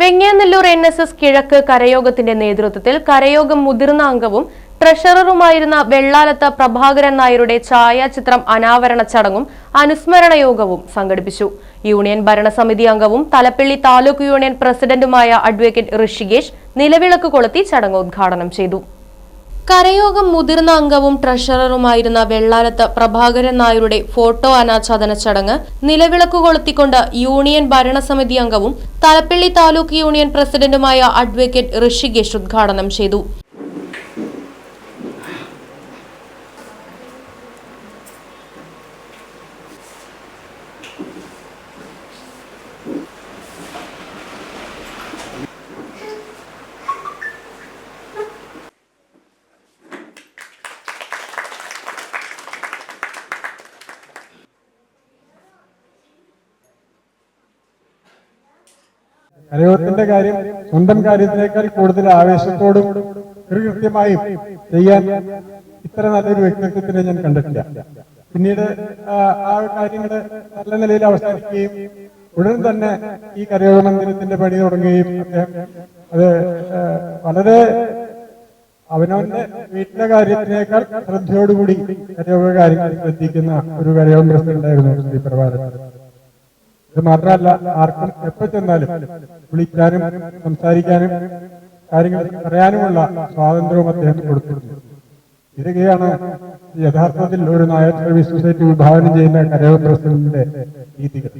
Venganellur N S S കിഴക്ക് കരയോഗത്തിന്റെ നേതൃത്വത്തിൽ കരയോഗം മുതിർന്ന അംഗവും ട്രഷററുമായിരുന്ന വെള്ളാലത്ത് പ്രഭാകരൻ നായരുടെ ഛായാചിത്രം അനാവരണ ചടങ്ങും അനുസ്മരണ യോഗവും സംഘടിപ്പിച്ചു. യൂണിയൻ ഭരണസമിതി അംഗവും തലപ്പള്ളി താലൂക്ക് യൂണിയൻ പ്രസിഡന്റുമായ അഡ്വക്കേറ്റ് ഋഷികേഷ് നിലവിളക്ക് കൊളുത്തി ചടങ്ങ് ഉദ്ഘാടനം ചെയ്തു. കരയോഗം മുതിർന്ന അംഗവും ട്രഷററുമായിരുന്ന വെള്ളാലത്ത് പ്രഭാകരൻ നായരുടെ ഫോട്ടോ അനാച്ഛാദന ചടങ്ങ് നിലവിളക്ക് കൊളുത്തിക്കൊണ്ട് യൂണിയൻ ഭരണസമിതി അംഗവും തലപ്പള്ളി താലൂക്ക് യൂണിയൻ പ്രസിഡന്റുമായ അഡ്വക്കേറ്റ് ഋഷികേഷ് ഉദ്ഘാടനം ചെയ്തു. കരയോഗത്തിന്റെ കാര്യം സ്വന്തം കാര്യത്തിനേക്കാൾ കൂടുതൽ ആവേശത്തോടും കൃത്യമായും ചെയ്യാൻ ഇത്ര നല്ലൊരു വ്യക്തിത്വത്തിനെ ഞാൻ കണ്ടിട്ടില്ല. പിന്നീട് ആ, കാര്യങ്ങളുടെ നല്ല നിലയിൽ അവസാനിക്കുകയും ഉടൻ തന്നെ ഈ കരയോഗ മന്ദിരത്തിന്റെ പണി തുടങ്ങുകയും അദ്ദേഹം അത് വളരെ അവനവന്റെ വീട്ടിലെ കാര്യത്തിനേക്കാൾ ശ്രദ്ധയോടുകൂടി കരയോഗ കാര്യങ്ങൾ ശ്രദ്ധിക്കുന്ന ഒരു കരയോഗം ഉണ്ടായിരുന്നു ഈ പ്രഭാകരൻ. ഇത് മാത്രമല്ല ആർക്കും എപ്പോ ചെന്നാലും വിളിക്കാനും സംസാരിക്കാനും കാര്യങ്ങൾ പറയാനുമുള്ള സ്വാതന്ത്ര്യവും അദ്ദേഹം കൊടുത്തിരുന്നു. ഇതൊക്കെയാണ് യഥാർത്ഥത്തിൽ ഒരു നായർ സർവീസ് സൊസൈറ്റി വിഭാവനം ചെയ്യുന്ന കരയോഗ പ്രസിഡന്റിന്റെ രീതികൾ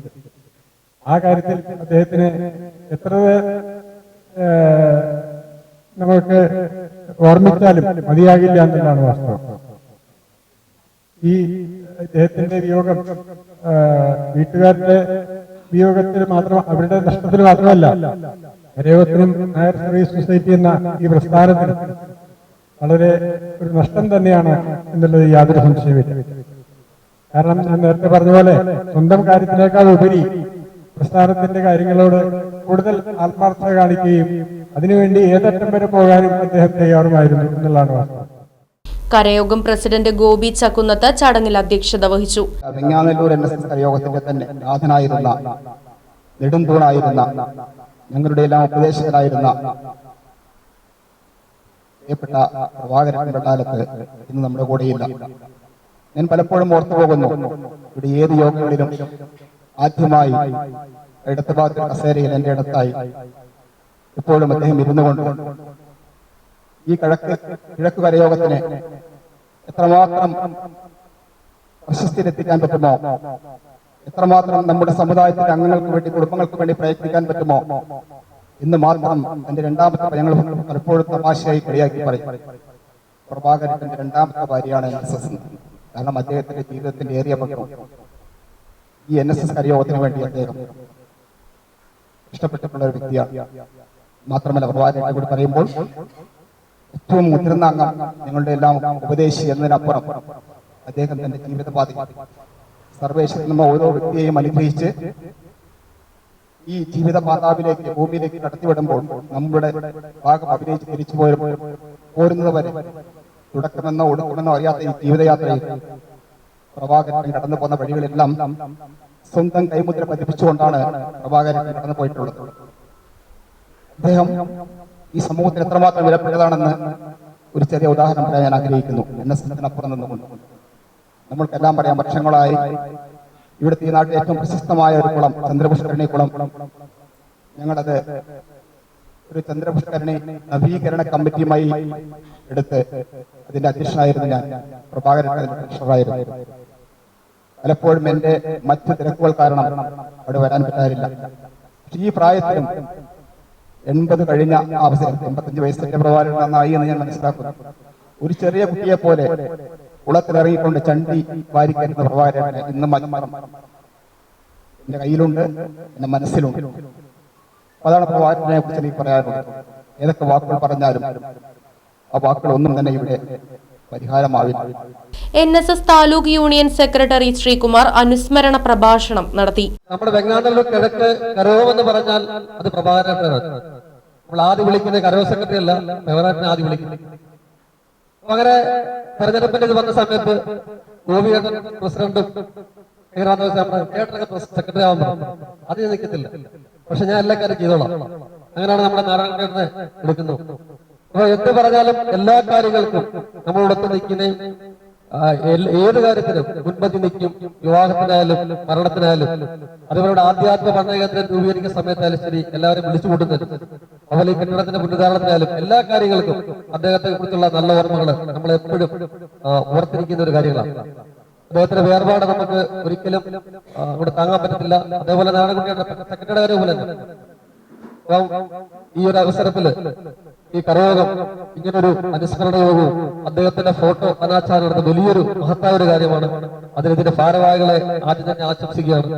ആ കാര്യത്തിൽ അദ്ദേഹത്തിന് എത്ര നമുക്ക് ഓർമ്മിച്ചാലും മതിയാകില്ല എന്നുള്ളതാണ് വാസ്തവം. ഈ അദ്ദേഹത്തിന്റെ വിയോഗം വീട്ടുകാരുടെ വിയോഗത്തിൽ മാത്രം അവരുടെ നഷ്ടത്തിന് മാത്രമല്ല കരയോഗത്തിനും ഹയർ സർവീസ് സൊസൈറ്റി എന്ന ഈ പ്രസ്ഥാനത്തിന് വളരെ ഒരു നഷ്ടം തന്നെയാണ് എന്നുള്ളത് യാതൊരു സംശയമില്ല കാരണം ഞാൻ നേരത്തെ പറഞ്ഞ പോലെ സ്വന്തം കാര്യത്തിനേക്കാൾ ഉപരി പ്രസ്ഥാനത്തിന്റെ കാര്യങ്ങളോട് കൂടുതൽ ആത്മാർത്ഥത കാണിക്കുകയും അതിനുവേണ്ടി ഏതറ്റം വരെ പോകാനും അദ്ദേഹം തയ്യാറുമായിരുന്നു എന്നുള്ളതാണ് വാസ്തവം. കരയോഗം പ്രസിഡന്റ് ഗോപി ചക്കുന്നത്ത് ചടങ്ങിൽ അധ്യക്ഷത വഹിച്ചു. യോഗത്തിന്റെ തന്നെ നാഥനായിരുന്ന നെടുന്തൂണായിരുന്ന ഞങ്ങളുടെ എല്ലാം ഉപദേശകനായിരുന്ന പ്രിയപ്പെട്ട പ്രഭാകരൻ കാലത്ത് ഇന്ന് നമ്മുടെ കൂടെയില്ല. ഞാൻ പലപ്പോഴും ഓർത്തു പോകുന്നു ഇവിടെ ഏത് യോഗങ്ങളിലും ആദ്യമായി ഇടത്ത് ഭാഗത്തെ കസേരയിൽ എന്റെ ഇടത്തായി എപ്പോഴും അദ്ദേഹം ഇരുന്നു കൊണ്ട് ഈ കിഴക്ക് കിഴക്ക് കരയോഗത്തിന് എത്രമാത്രം പ്രശസ്തിയിലെത്തിക്കാൻ പറ്റുമോ? എത്രമാത്രം നമ്മുടെ സമുദായത്തിന്റെ അംഗങ്ങൾക്ക് വേണ്ടി കുടുംബങ്ങൾക്ക് വേണ്ടി പ്രയത്നിക്കാൻ പറ്റുമോ? ഇന്ന് മാത്രം എന്റെ രണ്ടാമത്തെ ഞങ്ങൾ പലപ്പോഴും തമാശയായി കളിയാക്കി പറയും. പ്രഭാകരന്റെ രണ്ടാമത്തെ ഭാര്യയാണ് എൻ എസ് എസ് കാരണം അദ്ദേഹത്തിന്റെ ജീവിതത്തിന്റെ ഏറിയ പങ്കും ഈ എൻ എസ് എസ് കരയോഗത്തിന് വേണ്ടി അദ്ദേഹം ഇഷ്ടപ്പെട്ടിട്ടുള്ള ഒരു വ്യക്തിയാണ്. മാത്രമല്ല പ്രഭാകരനെ കൂടി പറയുമ്പോൾ ഏറ്റവും മുതിർന്ന അംഗം ഞങ്ങളുടെ എല്ലാം ഉപദേശി എന്നതിനപ്പുറം അദ്ദേഹം തന്റെ ജീവിതപാതി സർവേശ്വരൻ ഓരോ വ്യക്തിയെയും അനുഗ്രഹിച്ച് ഈ ജീവിത പാതാവിലേക്ക് ഭൂമിയിലേക്ക് കടത്തിവിടുമ്പോൾ നമ്മുടെ ഭാഗം അഭിനയിച്ച് തിരിച്ചു പോയപ്പോൾ പോരുന്നത് വരെ തുടക്കമെന്നോ ഒടുക്കമെന്നോ അറിയാത്ത ഈ ജീവിതയാത്രയിൽ പ്രഭാകരൻ കടന്നു പോകുന്ന വഴികളെല്ലാം സ്വന്തം കൈമുദ്ര പതിപ്പിച്ചുകൊണ്ടാണ് പ്രഭാകരൻ കടന്നു പോയിട്ടുള്ളത്. അദ്ദേഹം ഈ സമൂഹത്തിന് എത്രമാത്രം വിലപ്പെട്ടതാണെന്ന് ഒരു ചെറിയ ഉദാഹരണം പറയാൻ ഞാൻ ആഗ്രഹിക്കുന്നു. എന്ന സ്ഥലത്തിനപ്പുറം നിന്നുകൊണ്ട്. നമ്മൾക്കെല്ലാം പറയാം വർഷങ്ങളായി ഇവിടുത്തെ ഈ നാട്ടിൽ ഏറ്റവും പ്രശസ്തമായ ഒരു കുളം ചന്ദ്രപുഷ്കരണി കുളം. ഞങ്ങളത് ഒരു ചന്ദ്രപുഷ്കരണി നവീകരണ കമ്മിറ്റിയുമായി എടുത്ത് അതിന്റെ അധ്യക്ഷനായിരുന്നു ഞാൻ. പ്രഭാകരൻ ട്രഷറായിരുന്നു പലപ്പോഴും എന്റെ മറ്റ് തിരക്കുകൾ കാരണം അവിടെ വരാൻ പറ്റാറില്ല. ഈ പ്രായത്തിലും എൺപത് കഴിഞ്ഞ അവസരം എൺപത്തഞ്ച് വയസ്സിന്റെ പ്രഭാരം നന്നായി എന്ന് ഞാൻ മനസ്സിലാക്കുന്നു. ഒരു ചെറിയ കുട്ടിയെ പോലെ കുളത്തിലിറങ്ങിക്കൊണ്ട് ചണ്ടി വാരിക്കരുന്ന പ്രഭാകരനെ ഇന്ന് മലമരം എന്റെ കയ്യിലുണ്ട് എന്റെ മനസ്സിലുണ്ട്. അതാണ് പ്രഭാകരനെ കുറിച്ച് എനിക്ക് പറയാറുള്ളത് ഏതൊക്കെ വാക്കുകൾ പറഞ്ഞാലും ആ വാക്കുകൾ ഒന്നും തന്നെ ഇവിടെ പരിഹാരമാവില്ല. N S S taluk union secretary Sreekumar അനുസ്മരണ പ്രഭാഷണം നടത്തി. നമ്മുടെ വെങ്ങാനല്ലൂർ കിഴക്ക് കരവും എന്ന് പറഞ്ഞാൽ അത് പ്രഭാകരനാണ് നമ്മൾ ആദ്യം വിളിക്കുന്നത് കരവ് സെക്രട്ടറി അല്ല പ്രഭാകരനെ ആദ്യം വിളിക്കുന്നത് അങ്ങനെ തെരഞ്ഞെടുപ്പിന്റെ ഇത് വന്ന സമയത്ത് ഗോപിയേട്ടൻ പ്രസിഡന്റും സെക്രട്ടറി ആവുമ്പോൾ അത് നിൽക്കത്തില്ല. പക്ഷെ ഞാൻ എല്ലാ കാര്യം ചെയ്തോളാം. അങ്ങനെയാണ് നമ്മുടെ നാരായണ എടുക്കുന്നത് എന്ത് പറഞ്ഞാലും എല്ലാ കാര്യങ്ങൾക്കും നമ്മളോടൊത്ത് നിൽക്കുന്നേയും ഏത് കാര്യത്തിലും മുൻപന്തി നിൽക്കും. വിവാഹത്തിനായാലും മരണത്തിനായാലും. അതുപോലെ ആധ്യാത്മ പഠനകേന്ദ്രം രൂപീകരിക്കുന്ന സമയത്തായാലും ശരി എല്ലാവരും വിളിച്ചു കൂട്ടുന്നത്. അതുപോലെ ഈ കെട്ടിടത്തിന്റെ പുനരുദ്ധാരണത്തിനായാലും എല്ലാ കാര്യങ്ങൾക്കും അദ്ദേഹത്തെ കുറിച്ചുള്ള നല്ല ഓർമ്മകൾ നമ്മൾ എപ്പോഴും ഓർത്തിരിക്കുന്ന ഒരു കാര്യങ്ങളാണ്. അദ്ദേഹത്തിന്റെ വേർപാട് നമുക്ക് ഒരിക്കലും ഇവിടെ താങ്ങാൻ പറ്റത്തില്ല. അതേപോലെ നാടൻകുട്ടിയുടെ സെക്രട്ടറി പോലെ ഈ ഒരു അവസരത്തിൽ ഈ കരയോഗം ഇങ്ങനൊരു അനുസ്മരണ യോഗവും അദ്ദേഹത്തിന്റെ ഫോട്ടോ അനാചാരം നടന്ന വലിയൊരു മഹത്തായ ഒരു കാര്യമാണ്. അതിനെതിരെ ഭാരവാഹികളെ ആദ്യം തന്നെ ആശംസിക്കുകയാണ്.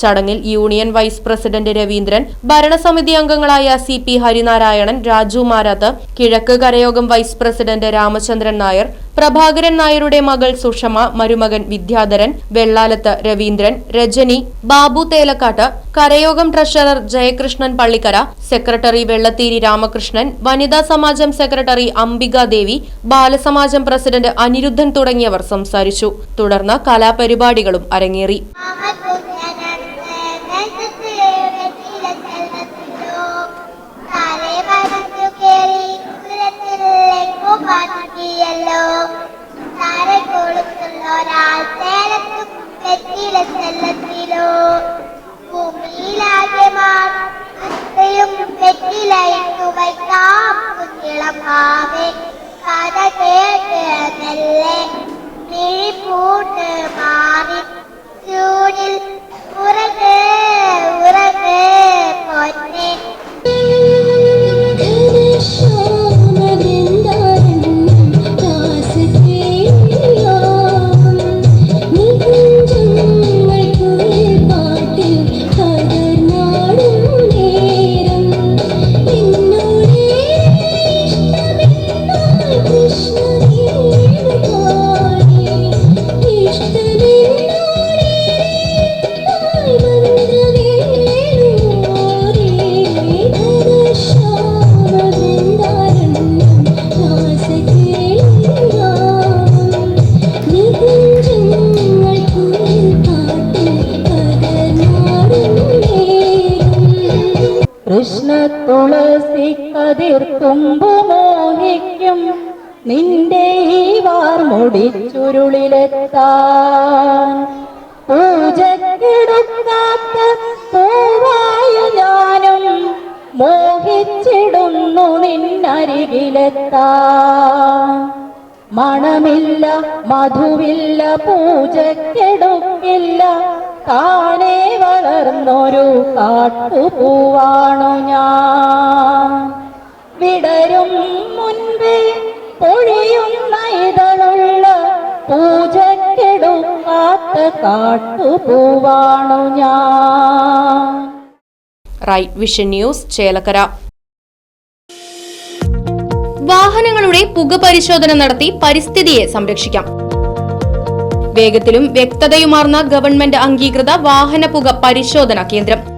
ചടങ്ങിൽ യൂണിയൻ വൈസ് പ്രസിഡന്റ് രവീന്ദ്രൻ ഭരണസമിതി അംഗങ്ങളായ സി പി ഹരിനാരായണൻ രാജു മാരാത്ത് കിഴക്ക് കരയോഗം വൈസ് പ്രസിഡന്റ് രാമചന്ദ്രൻ നായർ പ്രഭാകരൻ നായരുടെ മകൾ സുഷമ മരുമകൻ വിദ്യാധരൻ വെള്ളാലത്ത് രവീന്ദ്രൻ രജനി ബാബു തേലക്കാട്ട് കരയോഗം ട്രഷറർ ജയകൃഷ്ണൻ പള്ളിക്കര സെക്രട്ടറി വെള്ളത്തീരി രാമകൃഷ്ണൻ വനിതാ സമാജം സെക്രട്ടറി അംബിക ദേവി ബാലസമാജം പ്രസിഡന്റ് അനിരുദ്ധൻ തുടങ്ങിയവർ സംസാരിച്ചു. തുടർന്ന് കലാപരിപാടികളും അരങ്ങേറി. Bye. മോഹിക്കും നിന്റെ ഈ വാർമുടി ചുരുളിലെത്താൻ പൂജക്കെടുക്കാത്ത പൂവായ ഞാനും മോഹിച്ചിടുന്നു നിന്നരികിലെത്താൻ. മണമില്ല മധുവില്ല പൂജക്കെടുക്കില്ല താനെ വളർന്നൊരു കാട്ടുപൂവാണു ഞാൻ. വിടരും മുൻപേ പൊഴിയുന്ന ഇതളുള്ള പൂജക്കെടുക്കാത്ത കാട്ടുപൂവാണു ഞാൻ. Right Vision News Chelakkara. വാഹനങ്ങളുടെ പുക പരിശോധന നടത്തി പരിസ്ഥിതിയെ സംരക്ഷിക്കാം. വേഗത്തിലും വ്യക്തതയുമാർന്ന ഗവൺമെന്റ് അംഗീകൃത വാഹന പുക പരിശോധന കേന്ദ്രം.